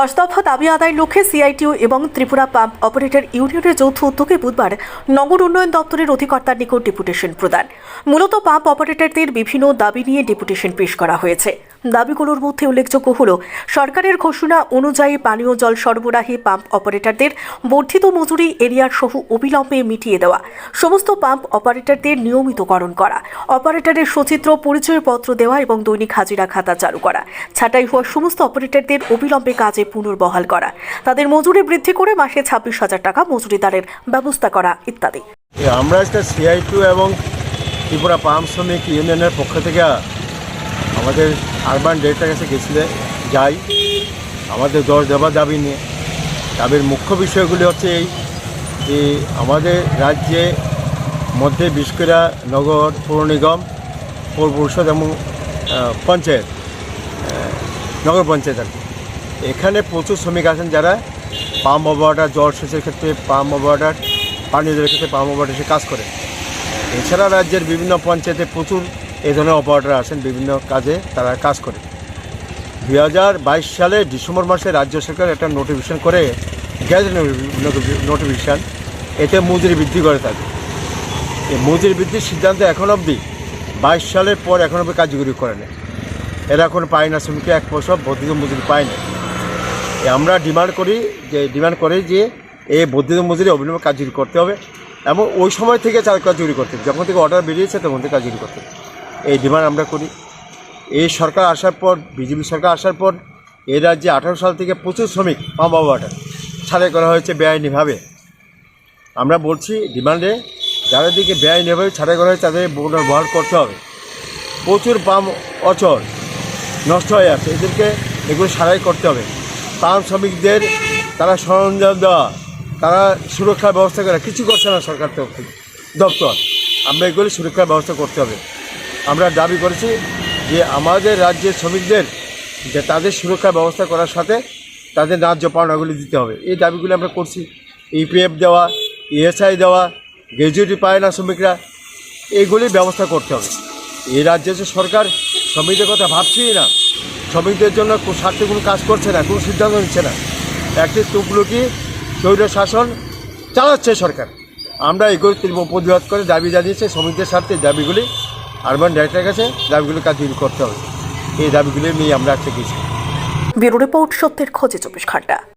দশ দফা দাবি আদায়ের লক্ষ্যে সিআইটিউ এবং ত্রিপুরা পাম্প অপারেটর ইউনিয়নের যৌথ উদ্যোগে বুধবার নগর উন্নয়ন দপ্তরের অধিকর্তার নিকট ডেপুটেশন প্রদান। মূলত পাম্প অপারেটরদের বিভিন্ন দাবি নিয়ে ডেপুটেশন পেশ করা হয়েছে। দাবিগুলোর মধ্যে উল্লেখযোগ্য হল, সরকারের ঘোষণা অনুযায়ী পানীয় জল সরবরাহে পাম্প অপারেটরদের বর্ধিত মজুরি এরিয়ার সহ অবিলম্বে মিটিয়ে দেওয়া, সমস্ত পাম্প অপারেটরদের নিয়মিতকরণ করা, অপারেটরের সচিত্র পরিচয়পত্র দেওয়া এবং দৈনিক হাজিরা খাতা চালু করা, ছাঁটাই হওয়া সমস্ত অপারেটরদের অবিলম্বে কাজে পুনর্বহাল করা, তাদের মজুরি বৃদ্ধি করে মাসে ছাব্বিশ হাজার টাকা মজুরিদারের ব্যবস্থা করা ইত্যাদি। আমরা আজকে সিআই টু এবং ত্রিপুরা পাম্প শ্রমিক ইউনিয়নের পক্ষ থেকে আমাদের আরবান ডেটার কাছে গেছিলে, যাই। আমাদের দশ দেওয়া দাবি নিয়ে। দাবির মুখ্য বিষয়গুলি হচ্ছে এই যে আমাদের রাজ্যে মধ্যে বিষ্করা নগর, পৌর নিগম, পৌর পরিষদ এবং পঞ্চায়েত নগর পঞ্চায়েত আর এখানে প্রচুর শ্রমিক আছেন যারা পাম্প অপারেটার জল সেচের ক্ষেত্রে পাম্প অপারেটার পানীয় জলের ক্ষেত্রে পাম্প অপারেটার এসে কাজ করে। এছাড়া রাজ্যের বিভিন্ন পঞ্চায়েতে প্রচুর এই ধরনের অপারেটার আছেন বিভিন্ন কাজে, তারা কাজ করে। দুই হাজার বাইশ সালে ডিসেম্বর মাসে রাজ্য সরকার একটা নোটিফিকেশন করে, গ্যাস নোটিফিকেশান এতে মজুরি বৃদ্ধি করে থাকে এই মজুরি বৃদ্ধির সিদ্ধান্ত এখন অবধি বাইশ সালের পর এখন অবধি কার্যকরী করে নেয় এরা এখন পায় না, শ্রমিককে এক পয়সা বর্ধিত মজুরি পায় না। আমরা ডিমান্ড করি যে, ডিমান্ড করে যে এই বর্ধিত মজুরি অবিলম্বে কার্যকরী করতে হবে এবং ওই সময় থেকে চাল কার্যকরী করতে যখন থেকে অর্ডার বেরিয়েছে, তখন থেকে কার্যকরী করতে হবে। এই ডিমান্ড আমরা করি। এই সরকার আসার পর, বিজেপি সরকার আসার পর, এই রাজ্যে আঠারো সাল থেকে প্রচুর শ্রমিক মা বাবাটা ছাড়াই করা হয়েছে বেআইনিভাবে। আমরা বলছি, ডিমান্ডে যাদের দিকে বেআইনিভাবে ছাড়াই করা হয়েছে, তাদের পুনর্বহাল করতে হবে। প্রচুর পাম অচল, নষ্ট হয়ে আছে এদেরকে এগুলো সারাই করতে হবে। পাম শ্রমিকদের তারা সরঞ্জাম দেওয়া, তারা সুরক্ষার ব্যবস্থা করা, কিছু করছে না সরকার দপ্তর, আমরা এগুলি সুরক্ষার ব্যবস্থা করতে হবে। আমরা দাবি করেছি যে আমাদের রাজ্যের শ্রমিকদের যে তাদের সুরক্ষা ব্যবস্থা করার সাথে তাদের ন্যায্য পাওনাগুলি দিতে হবে। এই দাবিগুলি আমরা করছি। ইপিএফ দেওয়া, ইএসআই দেওয়া গ্র্যাজুয়েটি পায় না শ্রমিকরা এইগুলির ব্যবস্থা করতে হবে। এই রাজ্যে যে সরকার শ্রমিকদের কথা ভাবছেই না, শ্রমিকদের জন্য স্বার্থে কোনো কাজ করছে না, কোনো সিদ্ধান্ত নিচ্ছে না। একটি তুপলুকি স্বৈর শাসন চালাচ্ছে সরকার। আমরা এগুলি প্রতিবাদ করে দাবি জানিয়েছে, শ্রমিকদের স্বার্থে দাবিগুলি আরবান ডাইরেক্টরের কাছে দাবিগুলো কাজ দিল করতে হবে। এই দাবিগুলো নিয়ে আমরা আজকে গেছি। ব্যুরো রিপোর্ট সত্যের খোঁজে চব্বিশ ঘণ্টা।